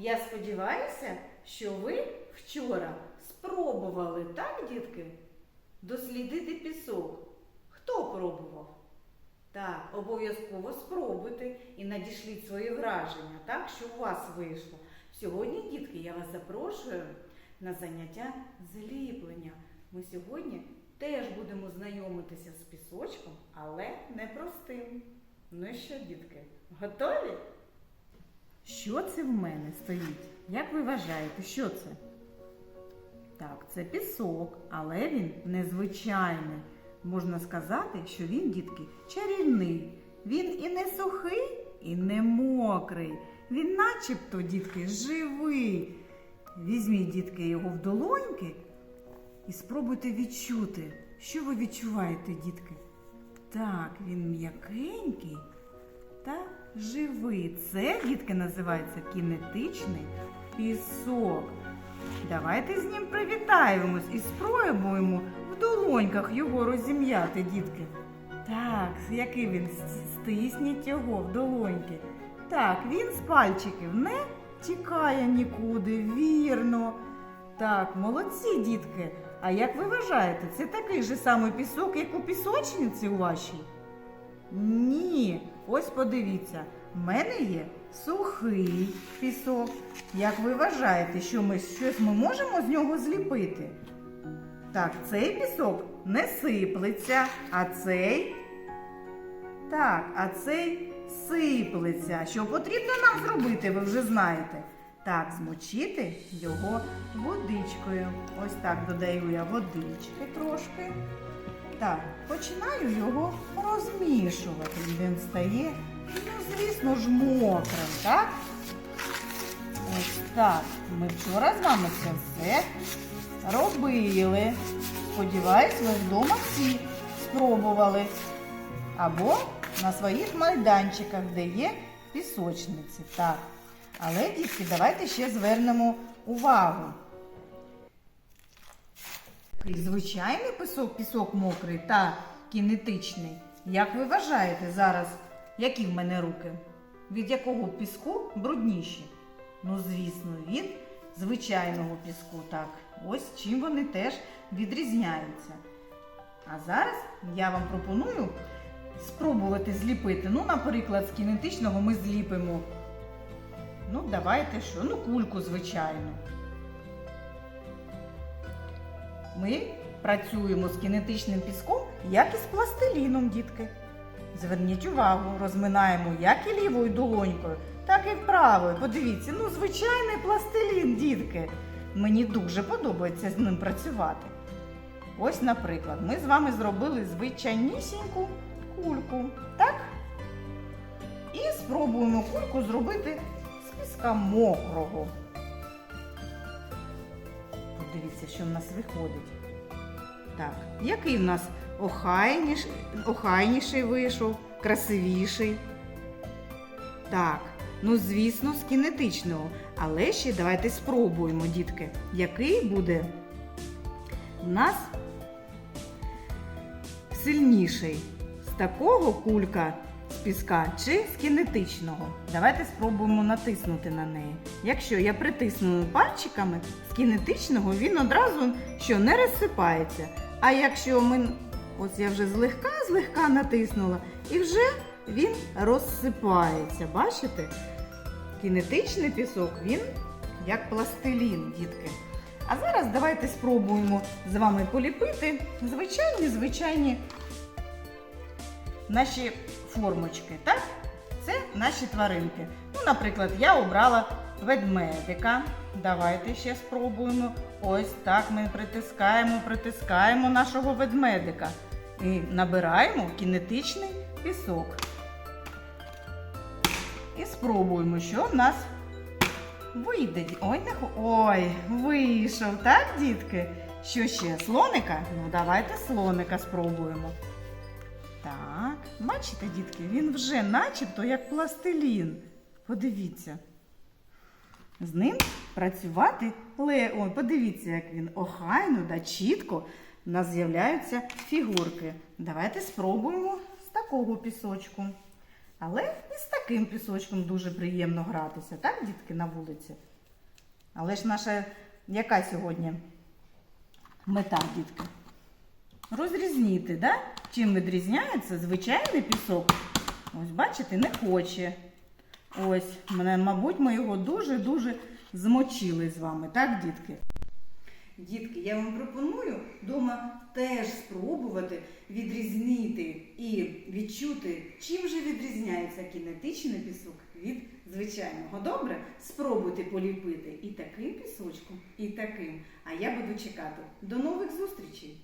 Я сподіваюся, що ви вчора спробували, так, дітки, дослідити пісок. Хто пробував? Так, обов'язково спробуйте і надішліть свої враження, так, що у вас вийшло. Сьогодні, дітки, я вас запрошую на заняття зліплення. Ми сьогодні теж будемо знайомитися з пісочком, але не простим. Ну що, дітки, готові? Що це в мене стоїть? Як ви вважаєте, що це? Так, це пісок, але він незвичайний. Можна сказати, що він, дітки, чарівний. Він і не сухий, і не мокрий. Він начебто, дітки, живий. Візьміть, дітки, його в долоньки і спробуйте відчути, що ви відчуваєте, дітки. Так, він м'якенький та живий. Це, дітки, називається кінетичний пісок. Давайте з ним привітаємось і спробуємо в долоньках його розім'яти, дітки. Так, який він стисніть його в долоньки. Так, він з пальчиків не тікає нікуди, вірно. Так, молодці, дітки. А як ви вважаєте, це такий же самий пісок, як у пісочниці у вашій? Ні, ось подивіться, в мене є сухий пісок. Як ви вважаєте, що ми щось ми можемо з нього зліпити? Так, цей пісок не сиплеться, а цей. Так, а цей сиплеться. Що потрібно нам зробити, ви вже знаєте. Так, змочити його водичкою. Ось так додаю я водички трошки. Так, починаю його розмішувати. Він стає, ну, звісно ж, мокрим, так? Ось так. Ми вчора з вами це все робили. Сподіваюсь, ви вдома всі спробували. Або на своїх майданчиках, де є пісочниці. Так. Але, дітки, давайте ще звернемо увагу. Звичайний пісок, пісок мокрий та кінетичний. Як ви вважаєте зараз, які в мене руки? Від якого піску брудніші? Ну, звісно, від звичайного піску. Так, ось чим вони теж відрізняються. А зараз я вам пропоную спробувати зліпити. Ну, наприклад, з кінетичного ми зліпимо. Ну, давайте що? Ну, кульку, звичайно. Ми працюємо з кінетичним піском, як і з пластиліном, дітки. Зверніть увагу, розминаємо як і лівою долонькою, так і правою. Подивіться, ну, звичайний пластилін, дітки. Мені дуже подобається з ним працювати. Ось, наприклад, ми з вами зробили звичайнісіньку кульку, так? І спробуємо кульку зробити з піска мокрого. Подивіться, що в нас виходить. Так, який в нас охайніш, охайніший вийшов, красивіший. Так, ну звісно, з кінетичного. Але ще давайте спробуємо, дітки, який буде в нас сильніший. З такого кулька піска чи з кінетичного. Давайте спробуємо натиснути на неї. Якщо я притисну пальчиками з кінетичного, він одразу що не розсипається. А якщо ми, ось я вже злегка злегка натиснула, і вже він розсипається. Бачите? Кінетичний пісок, він як пластилін, дітки. А зараз давайте спробуємо з вами поліпити звичайні звичайні наші формочки, так? Це наші тваринки. Ну, наприклад, я обрала ведмедика. Давайте ще спробуємо. Ось так ми притискаємо, притискаємо нашого ведмедика. І набираємо кінетичний пісок. І спробуємо, що в нас вийде. Ой, не Ой, вийшов, так, дітки? Що ще? Слоника? Ну, давайте слоника спробуємо. Так, бачите, дітки, він вже начебто як пластилін. Подивіться. З ним працювати ле. Ой, подивіться, як він охайно да чітко у нас з'являються фігурки. Давайте спробуємо з такого пісочку. Але і з таким пісочком дуже приємно гратися, так, дітки, на вулиці? Але ж наша яка сьогодні мета, дітки? Розрізнити, да? чим відрізняється звичайний пісок. Ось, бачите, не хоче. Ось, мене, мабуть, ми його дуже-дуже змочили з вами, так, дітки? Дітки, я вам пропоную вдома теж спробувати відрізнити і відчути, чим же відрізняється кінетичний пісок від звичайного. Добре? Спробуйте поліпити і таким пісочком, і таким. А я буду чекати. До нових зустрічей!